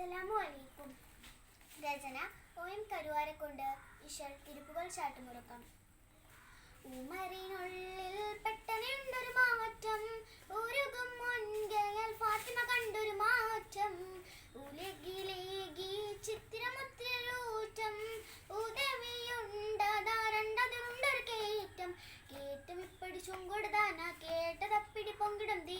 അസ്സലാമു അലൈക്കും രചന ഒ എം കരുവാരക്കൊണ്ട് ഇഷൽ തിരുപ്പുകൾ ചാട്ടുമുറക്കം ഉമറിനുള്ളിൽ പെട്ടെന്നുണ്ടൊരു മാറ്റം. ഉരുകും മുൻകയൽ ഫാത്തിമ കണ്ടൊരു മാറ്റം. ഉലകിലേകി ചിത്രമുത്തിരൂറ്റം ഉദവിയുണ്ടതാ രണ്ടതുണ്ടൊരു കേറ്റം കേട്ടം ഇപ്പടി ചുങ്കൊടുതാന കേട്ടതപ്പിടി പൊങ്കിടം തീ.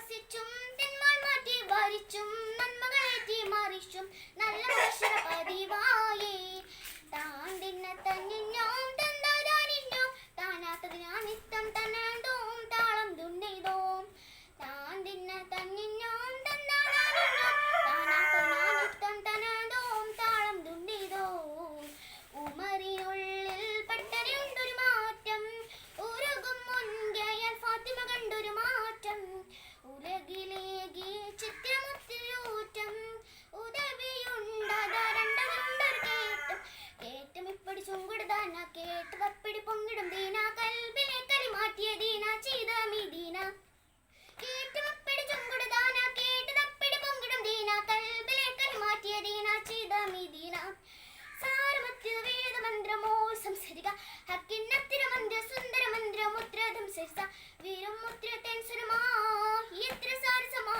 വസിച്ചും നല്ല മനുഷ്യന പതിവായേ താൻ തന്നെ సరిగా హక్కిన్నత్తిర మందిర సుందర మందిర ముద్ర ధంసరిస వీరం ముద్ర తెన్సరమా యత్ర సారసమా